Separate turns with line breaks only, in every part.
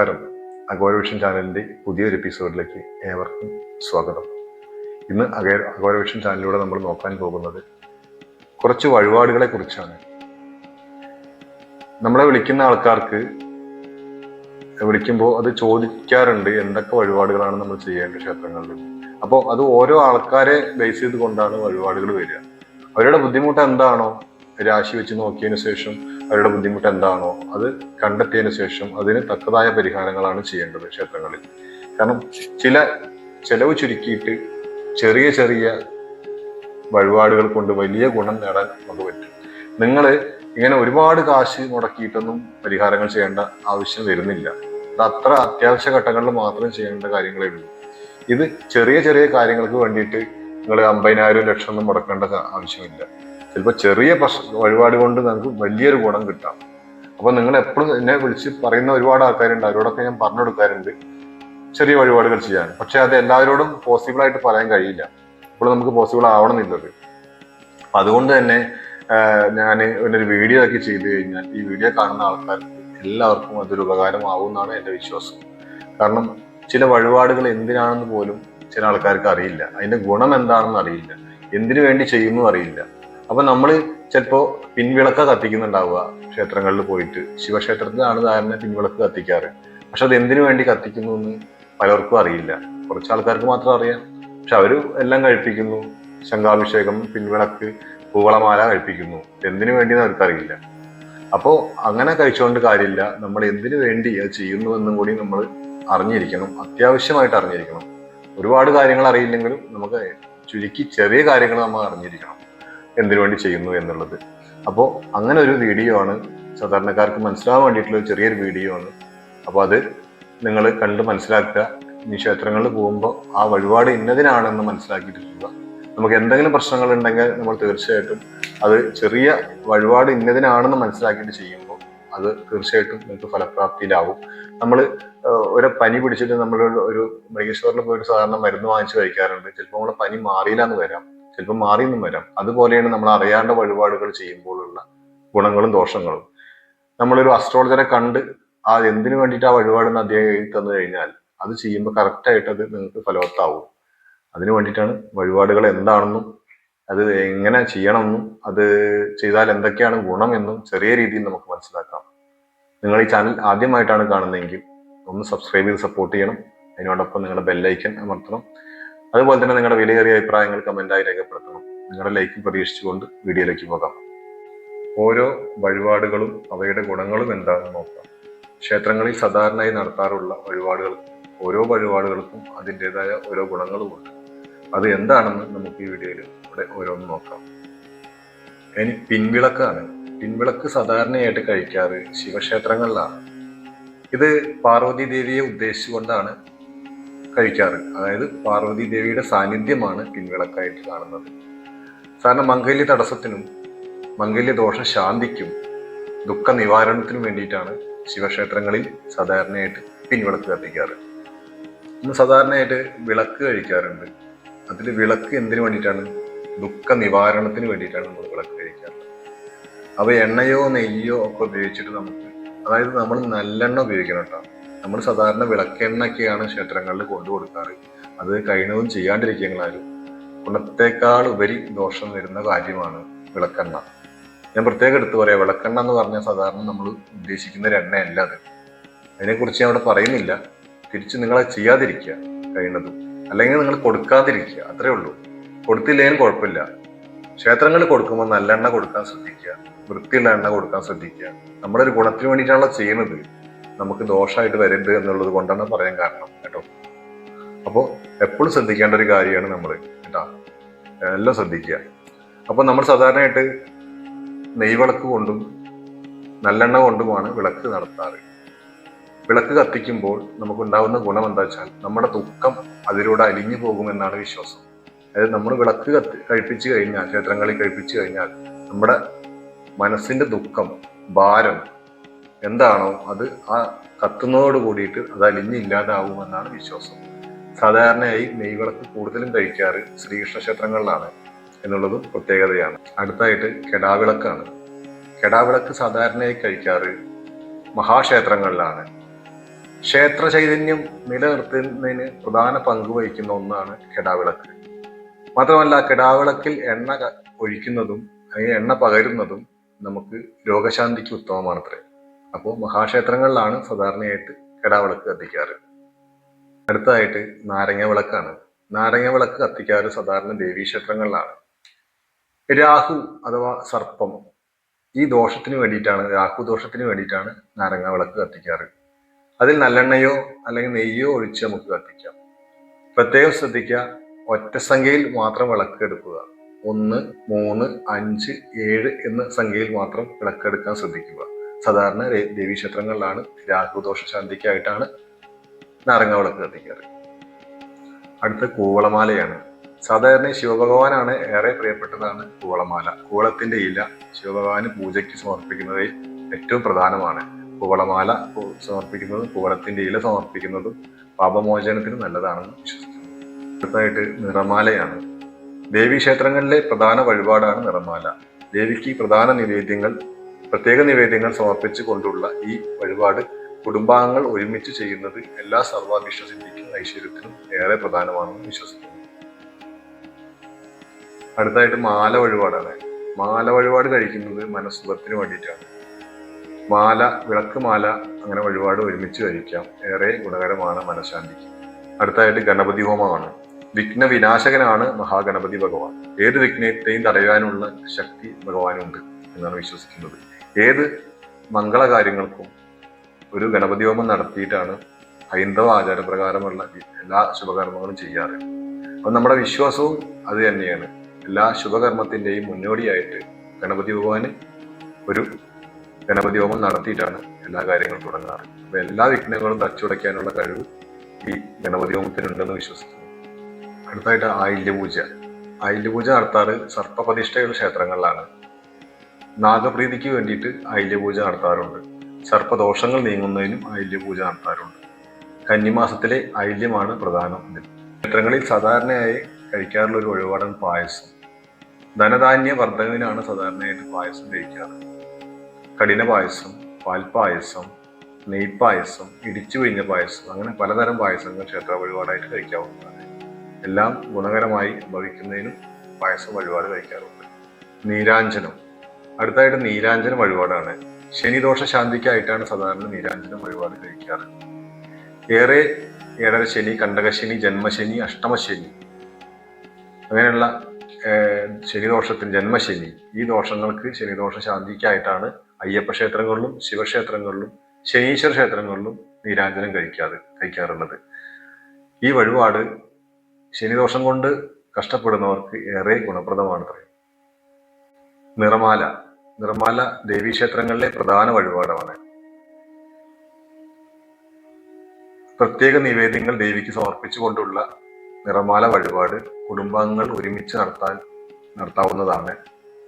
നമസ്കാരം. അഗോരവിഷൻ ചാനലിന്റെ പുതിയൊരു എപ്പിസോഡിലേക്ക് ഏവർക്കും സ്വാഗതം. ഇന്ന് അഗേ അഗോരവിഷൻ ചാനലിലൂടെ നമ്മൾ നോക്കാൻ പോകുന്നത് കുറച്ച് വഴിപാടുകളെ കുറിച്ചാണ്. നമ്മളെ വിളിക്കുന്ന ആൾക്കാർക്ക് വിളിക്കുമ്പോൾ അത് ചോദിക്കാറുണ്ട് എന്തൊക്കെ വഴിപാടുകളാണ് നമ്മൾ ചെയ്യേണ്ട ക്ഷേത്രങ്ങളിൽ. അപ്പോൾ അത് ഓരോ ആൾക്കാരെ ബേസ് ചെയ്ത് കൊണ്ടാണ് വഴിപാടുകൾ വരിക. അവരുടെ ബുദ്ധിമുട്ട് എന്താണോ രാശി വെച്ച് നോക്കിയതിനു ശേഷം അവരുടെ ബുദ്ധിമുട്ട് എന്താണോ അത് കണ്ടെത്തിയതിനു ശേഷം അതിന് തക്കതായ പരിഹാരങ്ങളാണ് ചെയ്യേണ്ടത് ക്ഷേത്രങ്ങളിൽ. കാരണം ചില ചെലവ് ചുരുക്കിയിട്ട് ചെറിയ ചെറിയ വഴിപാടുകൾ കൊണ്ട് വലിയ ഗുണം നേടാൻ നമുക്ക് പറ്റും. നിങ്ങൾ ഇങ്ങനെ ഒരുപാട് കാശ് മുടക്കിയിട്ടൊന്നും പരിഹാരങ്ങൾ ചെയ്യേണ്ട ആവശ്യം വരുന്നില്ല. അത് അത്ര അത്യാവശ്യ ഘട്ടങ്ങളിൽ മാത്രം ചെയ്യേണ്ട കാര്യങ്ങളേ ഉള്ളൂ. ഇത് ചെറിയ ചെറിയ കാര്യങ്ങൾക്ക് വേണ്ടിയിട്ട് നിങ്ങൾ അമ്പതിനായിരം ലക്ഷം ഒന്നും മുടക്കേണ്ട ആവശ്യമില്ല. ചിലപ്പോൾ ചെറിയ പ്രശ്ന വഴിപാട് കൊണ്ട് നമുക്ക് വലിയൊരു ഗുണം കിട്ടാം. അപ്പോൾ നിങ്ങൾ എപ്പോഴും എന്നെ വിളിച്ച് പറയുന്ന ഒരുപാട് ആൾക്കാരുണ്ട്. അവരോടൊക്കെ ഞാൻ പറഞ്ഞു കൊടുക്കാറുണ്ട് ചെറിയ വഴിപാടുകൾ ചെയ്യാൻ. പക്ഷെ അത് എല്ലാവരോടും പോസിബിൾ ആയിട്ട് പറയാൻ കഴിയില്ല. ഇപ്പോൾ നമുക്ക് പോസിബിൾ ആവണമെന്നില്ലത് അതുകൊണ്ട് തന്നെ ഞാൻ ഒരു വീഡിയോ ഒക്കെ ചെയ്തു കഴിഞ്ഞാൽ ഈ വീഡിയോ കാണുന്ന ആൾക്കാർക്ക് എല്ലാവർക്കും അതൊരു ഉപകാരമാവും എന്നാണ് എന്റെ വിശ്വാസം. കാരണം ചില വഴിപാടുകൾ എന്തിനാണെന്ന് പോലും ചില ആൾക്കാർക്ക് അറിയില്ല. അതിന്റെ ഗുണം എന്താണെന്ന് അറിയില്ല. എന്തിനു വേണ്ടി ചെയ്യുന്നു അറിയില്ല. അപ്പൊ നമ്മൾ ചിലപ്പോ പിൻവിളക്ക കത്തിക്കുന്നുണ്ടാവുക ക്ഷേത്രങ്ങളിൽ പോയിട്ട്. ശിവക്ഷേത്രത്തിലാണ് ധാരണ പിൻവിളക്ക് കത്തിക്കാറ്. പക്ഷെ അത് എന്തിനു വേണ്ടി കത്തിക്കുന്നു എന്ന് പലർക്കും അറിയില്ല. കുറച്ച് ആൾക്കാർക്ക് മാത്രം അറിയാം. പക്ഷെ അവർ എല്ലാം കഴിപ്പിക്കുന്നു. ശംഖാഭിഷേകം പിൻവിളക്ക് പൂവളമാല കഴിപ്പിക്കുന്നു. എന്തിനു വേണ്ടിയെന്ന് അവർക്കറിയില്ല അപ്പോൾ അങ്ങനെ കഴിച്ചുകൊണ്ട് കാര്യമില്ല. നമ്മൾ എന്തിനു വേണ്ടി അത് ചെയ്യുന്നു എന്നും കൂടി നമ്മൾ അറിഞ്ഞിരിക്കണം. അത്യാവശ്യമായിട്ട് അറിഞ്ഞിരിക്കണം. ഒരുപാട് കാര്യങ്ങൾ അറിയില്ലെങ്കിലും നമുക്ക് ചുരുക്കി ചെറിയ കാര്യങ്ങൾ നമ്മൾ അറിഞ്ഞിരിക്കണം. എന്തിനു വേണ്ടി ചെയ്യുന്നു എന്നുള്ളത്. അപ്പോൾ അങ്ങനെ ഒരു വീഡിയോ ആണ് സാധാരണക്കാർക്ക് മനസ്സിലാവാൻ വേണ്ടിയിട്ടുള്ള ചെറിയൊരു വീഡിയോ ആണ്. അപ്പോൾ അത് നിങ്ങൾ കണ്ട് മനസ്സിലാക്കുക. ഇനി ക്ഷേത്രങ്ങളിൽ പോകുമ്പോൾ ആ വഴിപാട് ഇന്നതിനാണെന്ന് മനസ്സിലാക്കിയിട്ടിരിക്കുക. നമുക്ക് എന്തെങ്കിലും പ്രശ്നങ്ങൾ ഉണ്ടെങ്കിൽ നമ്മൾ തീർച്ചയായിട്ടും അത് ചെറിയ വഴിപാട് ഇന്നതിനാണെന്ന് മനസ്സിലാക്കിയിട്ട് ചെയ്യുമ്പോൾ അത് തീർച്ചയായിട്ടും നിങ്ങൾക്ക് ഫലപ്രാപ്തിയിലാവും. നമ്മൾ ഒരു പനി പിടിച്ചിട്ട് നമ്മൾ ഒരു മെഡിക്കൽ പോയിട്ട് സാധാരണ മരുന്ന് വാങ്ങിച്ച് കഴിക്കാറുണ്ട്. ചിലപ്പോൾ നമ്മളെ പനി മാറിയില്ല എന്ന് വരാം. ചിലപ്പോൾ മാറിയെന്നും വരാം. അതുപോലെയാണ് നമ്മൾ അറിയാണ്ട വഴിപാടുകൾ ചെയ്യുമ്പോഴുള്ള ഗുണങ്ങളും ദോഷങ്ങളും. നമ്മളൊരു അസ്ട്രോളജറെ കണ്ട് ആ എന്തിനു വേണ്ടിയിട്ട് ആ വഴിപാടെന്ന് അദ്ദേഹം എഴുതി തന്നു കഴിഞ്ഞാൽ അത് ചെയ്യുമ്പോൾ കറക്റ്റായിട്ട് അത് നിങ്ങൾക്ക് ഫലവത്താവും. അതിനു വേണ്ടിയിട്ടാണ് വഴിപാടുകൾ എന്താണെന്നും അത് എങ്ങനെ ചെയ്യണമെന്നും അത് ചെയ്താൽ എന്തൊക്കെയാണ് ഗുണമെന്നും ചെറിയ രീതിയിൽ നമുക്ക് മനസ്സിലാക്കാം. നിങ്ങൾ ഈ ചാനൽ ആദ്യമായിട്ടാണ് കാണുന്നതെങ്കിൽ ഒന്ന് സബ്സ്ക്രൈബ് ചെയ്ത് സപ്പോർട്ട് ചെയ്യണം. അതിനോടൊപ്പം നിങ്ങളുടെ ബെല്ലൈക്കൻ അമർത്തണം. അതുപോലെ തന്നെ നിങ്ങളുടെ വിലയേറിയ അഭിപ്രായങ്ങൾ കമന്റായി രേഖപ്പെടുത്തണം. നിങ്ങളുടെ ലൈക്ക് പ്രതീക്ഷിച്ചുകൊണ്ട് വീഡിയോയിലേക്ക് പോകാം. ഓരോ വഴിപാടുകളും അവയുടെ ഗുണങ്ങളും എന്താണെന്ന് നോക്കാം. ക്ഷേത്രങ്ങളിൽ സാധാരണയായി നടത്താറുള്ള വഴിപാടുകൾ ഓരോ വഴിപാടുകൾക്കും അതിന്റെതായ ഓരോ ഗുണങ്ങളുമുണ്ട്. അത് എന്താണെന്ന് നമുക്ക് ഈ വീഡിയോയിൽ ഇവിടെ ഓരോന്ന് നോക്കാം. ഇനി പിൻവിളക്കാണ്. പിൻവിളക്ക് സാധാരണയായിട്ട് കഴിക്കാറ് ശിവക്ഷേത്രങ്ങളിലാണ്. ഇത് പാർവതി ദേവിയെ ഉദ്ദേശിച്ചുകൊണ്ടാണ് കഴിക്കാറ്. അതായത് പാർവതി ദേവിയുടെ സാന്നിധ്യമാണ് പിൻവിളക്കായിട്ട് കാണുന്നത്. സാധാരണ മംഗല്യ തടസ്സത്തിനും മംഗല്യ ദോഷ ശാന്തിക്കും ദുഃഖ നിവാരണത്തിനും വേണ്ടിയിട്ടാണ് ശിവക്ഷേത്രങ്ങളിൽ സാധാരണയായിട്ട് പിൻവിളക്ക് കത്തിക്കാറ്. നമ്മൾ സാധാരണയായിട്ട് വിളക്ക് കഴിക്കാറുണ്ട്. അതിൽ വിളക്ക് എന്തിനു വേണ്ടിയിട്ടാണ്? ദുഃഖ നിവാരണത്തിന് വേണ്ടിയിട്ടാണ് നമ്മൾ വിളക്ക് കഴിക്കാറ്. അപ്പോൾ എണ്ണയോ നെയ്യോ ഒക്കെ ഉപയോഗിച്ചിട്ട് നമുക്ക് അതായത് നമ്മൾ നല്ലെണ്ണ ഉപയോഗിക്കണം കേട്ടോ. നമ്മൾ സാധാരണ വിളക്കെണ്ണയൊക്കെയാണ് ക്ഷേത്രങ്ങളിൽ കൊണ്ടു കൊടുക്കാറ്. അത് കഴിഞ്ഞതും ചെയ്യാണ്ടിരിക്കുന്നാലും ഗുണത്തേക്കാൾ ഉപരി ദോഷം വരുന്ന കാര്യമാണ് വിളക്കെണ്ണ. ഞാൻ പ്രത്യേകം എടുത്തു പറയാം. വിളക്കെണ്ണ എന്ന് പറഞ്ഞാൽ സാധാരണ നമ്മൾ ഉദ്ദേശിക്കുന്ന ഒരു എണ്ണയല്ല അത്. അതിനെക്കുറിച്ച് ഞാൻ അവിടെ പറയുന്നില്ല. തിരിച്ച് നിങ്ങളെ ചെയ്യാതിരിക്കുക കഴിയുന്നതും. അല്ലെങ്കിൽ നിങ്ങൾ കൊടുക്കാതിരിക്കുക. അത്രേ ഉള്ളൂ. കൊടുത്തില്ലെങ്കിലും കുഴപ്പമില്ല. ക്ഷേത്രങ്ങളിൽ കൊടുക്കുമ്പോൾ നല്ല എണ്ണ കൊടുക്കാൻ ശ്രദ്ധിക്കുക. വൃത്തിയുള്ള എണ്ണ കൊടുക്കാൻ ശ്രദ്ധിക്കുക. നമ്മളൊരു ഗുണത്തിന് വേണ്ടിയിട്ടാണല്ലോ ചെയ്യുന്നത്. നമുക്ക് ദോഷമായിട്ട് വരരുത് എന്നുള്ളത് കൊണ്ടാണ് പറയാൻ കാരണം കേട്ടോ. അപ്പോൾ എപ്പോഴും ശ്രദ്ധിക്കേണ്ട ഒരു കാര്യമാണ് നമ്മൾ കേട്ടോ. എല്ലാം ശ്രദ്ധിക്കുക. അപ്പോൾ നമ്മൾ സാധാരണയായിട്ട് നെയ്വിളക്ക് കൊണ്ടും നല്ലെണ്ണ കൊണ്ടുമാണ് വിളക്ക് നടത്താറ്. വിളക്ക് കത്തിക്കുമ്പോൾ നമുക്കുണ്ടാകുന്ന ഗുണം എന്താ വെച്ചാൽ നമ്മുടെ ദുഃഖം അതിലൂടെ അലിഞ്ഞു പോകുമെന്നാണ് വിശ്വാസം. അതായത് നമ്മൾ വിളക്ക് കത്തി കഴിപ്പിച്ചു കഴിഞ്ഞാൽ ക്ഷേത്രങ്ങളിൽ കഴിപ്പിച്ചു കഴിഞ്ഞാൽ നമ്മുടെ മനസ്സിന്റെ ദുഃഖം ഭാരം എന്താണോ അത് ആ കത്തുന്നതോട് കൂടിയിട്ട് അത് അലിഞ്ഞില്ലാതാവുമെന്നാണ് വിശ്വാസം. സാധാരണയായി നെയ്വിളക്ക് കൂടുതലും കഴിക്കാറ് ശ്രീകൃഷ്ണ ക്ഷേത്രങ്ങളിലാണ് എന്നുള്ളതും പ്രത്യേകതയാണ്. അടുത്തായിട്ട് കെടാവിളക്കാണ്. കെടാവിളക്ക് സാധാരണയായി കഴിക്കാറ് മഹാക്ഷേത്രങ്ങളിലാണ്. ക്ഷേത്ര ചൈതന്യം നിലനിർത്തുന്നതിന് പ്രധാന പങ്ക് വഹിക്കുന്ന ഒന്നാണ് കെടാവിളക്ക്. മാത്രമല്ല കെടാവിളക്കിൽ എണ്ണ ഒഴിക്കുന്നതും അതിന് എണ്ണ പകരുന്നതും നമുക്ക് രോഗശാന്തിക്ക് ഉത്തമമാണത്രേ. അപ്പോൾ മഹാക്ഷേത്രങ്ങളിലാണ് സാധാരണയായിട്ട് കെടാവിളക്ക് കത്തിക്കാറ്. അടുത്തതായിട്ട് നാരങ്ങ വിളക്കാണ്. നാരങ്ങ വിളക്ക് കത്തിക്കാറ് സാധാരണ ദേവീക്ഷേത്രങ്ങളിലാണ് രാഹു അഥവാ സർപ്പം ഈ ദോഷത്തിന് വേണ്ടിയിട്ടാണ് രാഹു ദോഷത്തിന് വേണ്ടിയിട്ടാണ് നാരങ്ങ വിളക്ക് കത്തിക്കാറ്. അതിൽ നല്ലെണ്ണയോ അല്ലെങ്കിൽ നെയ്യോ ഒഴിച്ച് നമുക്ക് കത്തിക്കാം. പ്രത്യേകം ശ്രദ്ധിക്കുക ഒറ്റ സംഖ്യയിൽ മാത്രം വിളക്ക് എടുക്കുക. ഒന്ന് മൂന്ന് അഞ്ച് ഏഴ് എന്ന സംഖ്യയിൽ മാത്രം വിളക്കെടുക്കാൻ ശ്രദ്ധിക്കുക. സാധാരണ ദേവീക്ഷേത്രങ്ങളിലാണ് രാഹുദോഷ ശാന്തിക്കായിട്ടാണ് നാരങ്ങ വിളക്ക് കത്തിക്കാറ്. അടുത്ത കൂവളമാലയാണ്. സാധാരണ ശിവഭഗവാനാണ് ഏറെ പ്രിയപ്പെട്ടതാണ് കൂവളമാല. കൂവളത്തിന്റെ ഇല ശിവഭഗവാന് പൂജയ്ക്ക് സമർപ്പിക്കുന്നത് ഏറ്റവും പ്രധാനമാണ്. കൂവളമാല സമർപ്പിക്കുന്നതും കൂവളത്തിന്റെ ഇല സമർപ്പിക്കുന്നതും പാപമോചനത്തിന് നല്ലതാണെന്ന് വിശ്വസിക്കുന്നു. അടുത്തായിട്ട് നിറമാലയാണ്. ദേവീക്ഷേത്രങ്ങളിലെ പ്രധാന വഴിപാടാണ് നിറമാല. ദേവിക്ക് പ്രധാന നിവേദ്യങ്ങൾ പ്രത്യേക നിവേദ്യങ്ങൾ സമർപ്പിച്ചു കൊണ്ടുള്ള ഈ വഴിപാട് കുടുംബാംഗങ്ങൾ ഒരുമിച്ച് ചെയ്യുന്നത് എല്ലാ സർവാഭിഷ്ടസിദ്ധിക്കും ഐശ്വര്യത്തിനും ഏറെ പ്രധാനമാണെന്ന് വിശ്വസിക്കുന്നു. അടുത്തായിട്ട് മാല വഴിപാടാണ്. മാല വഴിപാട് കഴിക്കുന്നത് മനസ്സുഖത്തിന് വേണ്ടിയിട്ടാണ്. മാല വിളക്ക് മാല അങ്ങനെ വഴിപാട് ഒരുമിച്ച് കഴിക്കാം. ഏറെ ഗുണകരമാണ് മനഃശാന്തിക്ക്. അടുത്തായിട്ട് ഗണപതി ഹോമമാണ്. വിഘ്ന വിനാശകനാണ് മഹാഗണപതി ഭഗവാൻ. ഏത് വിഘ്നത്തെയും തടയാനുള്ള ശക്തി ഭഗവാനുണ്ട് എന്നാണ് വിശ്വസിക്കുന്നത്. ഏത് മംഗളകാര്യങ്ങൾക്കും ഒരു ഗണപതി ഹോമം നടത്തിയിട്ടാണ് ഹൈന്ദവ ആചാരപ്രകാരമുള്ള എല്ലാ ശുഭകർമ്മങ്ങളും ചെയ്യാറ്. അപ്പം നമ്മുടെ വിശ്വാസവും അത് തന്നെയാണ്. എല്ലാ ശുഭകർമ്മത്തിന്റെയും മുന്നോടിയായിട്ട് ഗണപതി ഭഗവാന് ഒരു ഗണപതി ഹോമം നടത്തിയിട്ടാണ് എല്ലാ കാര്യങ്ങളും തുടങ്ങാറ്. അപ്പൊ എല്ലാ വിഘ്നങ്ങളും തച്ചുടയ്ക്കാനുള്ള കഴിവ് ഈ ഗണപതി ഹോമത്തിനുണ്ടെന്ന് വിശ്വസിക്കുന്നു. അടുത്തായിട്ട് ആയില്യപൂജ ആയില്യപൂജ നടത്താറ് സർപ്പപ്രതിഷ്ഠയുള്ള ക്ഷേത്രങ്ങളിലാണ്. നാഗപ്രീതിക്ക് വേണ്ടിയിട്ട് അയല്യപൂജ നടത്താറുണ്ട്. സർപ്പദോഷങ്ങൾ നീങ്ങുന്നതിനും അയല്യപൂജ നടത്താറുണ്ട്. കന്നിമാസത്തിലെ അയല്യമാണ് പ്രധാനം ക്ഷേത്രങ്ങളിൽ സാധാരണയായി കഴിക്കാറുള്ള ഒരു ഒഴിവാടൻ പായസം. ധനധാന്യ വർദ്ധകവിനാണ് സാധാരണയായിട്ട് പായസം കഴിക്കാറ്. കഠിന പായസം പാൽപ്പായസം നെയ്പായസം ഇടിച്ചു പിഴിഞ്ഞ പായസം അങ്ങനെ പലതരം പായസങ്ങൾ ക്ഷേത്ര വഴിപാടായിട്ട് കഴിക്കാവുന്നതാണ്. എല്ലാം ഗുണകരമായി ഭവിക്കുന്നതിനും പായസം വഴിപാട് കഴിക്കാറുണ്ട്. നീരാഞ്ജനം. അടുത്തായിട്ട് നീരാഞ്ജനം വഴിപാടാണ്. ശനിദോഷ ശാന്തിക്കായിട്ടാണ് സാധാരണ നീരാഞ്ജനം വഴിപാട് കഴിക്കാറ്. ഏറെ ഏഴര ശനി കണ്ടകശനി ജന്മശനി അഷ്ടമശനി അങ്ങനെയുള്ള ശനിദോഷത്തിന് ജന്മശനി ഈ ദോഷങ്ങൾക്ക് ശനിദോഷ ശാന്തിക്കായിട്ടാണ് അയ്യപ്പ ക്ഷേത്രങ്ങളിലും ശിവക്ഷേത്രങ്ങളിലും ശനീശ്വര ക്ഷേത്രങ്ങളിലും നീരാഞ്ജനം കഴിക്കാറ് കഴിക്കാറുള്ളത്. ഈ വഴിപാട് ശനിദോഷം കൊണ്ട് കഷ്ടപ്പെടുന്നവർക്ക് ഏറെ ഗുണപ്രദമാണ് നിറമാല നിറമാല ദേവീക്ഷേത്രങ്ങളിലെ പ്രധാന വഴിപാടാണ്. പ്രത്യേക നിവേദ്യങ്ങൾ ദേവിക്ക് സമർപ്പിച്ചുകൊണ്ടുള്ള നിറമാല വഴിപാട് കുടുംബാംഗങ്ങൾ ഒരുമിച്ച് നടത്താൻ നടത്താവുന്നതാണ്.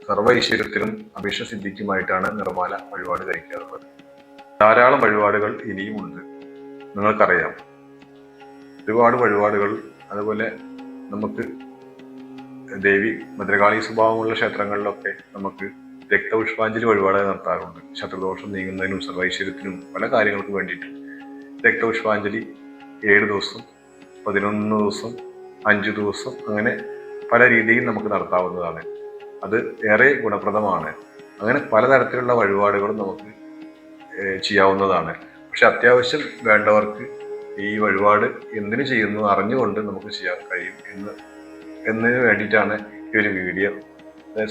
സർവ ഐശ്വര്യത്തിനും അഭിഷസിദ്ധിക്കുമായിട്ടാണ് നിറമാല വഴിപാട് കഴിക്കാറുള്ളത് ധാരാളം വഴിപാടുകൾ ഇനിയും ഉണ്ട്. നിങ്ങൾക്കറിയാം. ഒരുപാട് വഴിപാടുകൾ അതുപോലെ നമുക്ക് ദേവി ഭദ്രകാളി സ്വഭാവമുള്ള ക്ഷേത്രങ്ങളിലൊക്കെ നമുക്ക് രക്തപുഷ്പാഞ്ജലി വഴിപാടായി നടത്താറുണ്ട്. ശത്രുദോഷം നീങ്ങുന്നതിനും സർവൈശ്വര്യത്തിനും പല കാര്യങ്ങൾക്കും വേണ്ടിയിട്ട്. രക്തപുഷ്പാഞ്ജലി ഏഴ് ദിവസം പതിനൊന്ന് ദിവസം അഞ്ച് ദിവസം അങ്ങനെ പല രീതിയിൽ നമുക്ക് നടത്താവുന്നതാണ്. അത് ഏറെ ഗുണപ്രദമാണ്. അങ്ങനെ പലതരത്തിലുള്ള വഴിപാടുകളും നമുക്ക് ചെയ്യാവുന്നതാണ്. പക്ഷെ അത്യാവശ്യം വേണ്ടവർക്ക് ഈ വഴിപാട് എന്തിനു ചെയ്യുന്നു അറിഞ്ഞുകൊണ്ട് നമുക്ക് ചെയ്യാൻ കഴിയും എന്ന് എന്നതിന് വേണ്ടിയിട്ടാണ് ഈ ഒരു വീഡിയോ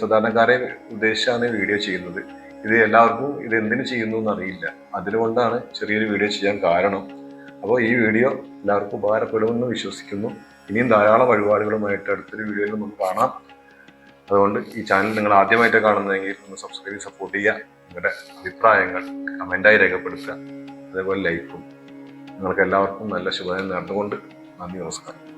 സാധാരണക്കാരെ ഉദ്ദേശിച്ചാണ് വീഡിയോ ചെയ്യുന്നത്. ഇത് എല്ലാവർക്കും ഇത് എന്തിനു ചെയ്യുന്നു എന്നറിയില്ല. അതുകൊണ്ടാണ് ചെറിയൊരു വീഡിയോ ചെയ്യാൻ കാരണം. അപ്പോൾ ഈ വീഡിയോ എല്ലാവർക്കും ഉപകാരപ്പെടുമെന്ന് വിശ്വസിക്കുന്നു. ഇനിയും ധാരാളം വഴിപാടുകളുമായിട്ട് അടുത്തൊരു വീഡിയോയിൽ നമുക്ക് കാണാം. അതുകൊണ്ട് ഈ ചാനൽ നിങ്ങൾ ആദ്യമായിട്ട് കാണുന്നതെങ്കിൽ ഒന്ന് സബ്സ്ക്രൈബ് സപ്പോർട്ട് ചെയ്യുക. നിങ്ങളുടെ അഭിപ്രായങ്ങൾ കമന്റായി രേഖപ്പെടുത്തുക. അതേപോലെ ലൈക്കും നിങ്ങൾക്ക് എല്ലാവർക്കും നല്ല ശുഭദിനം നേർന്നുകൊണ്ട് നന്ദി നമസ്കാരം.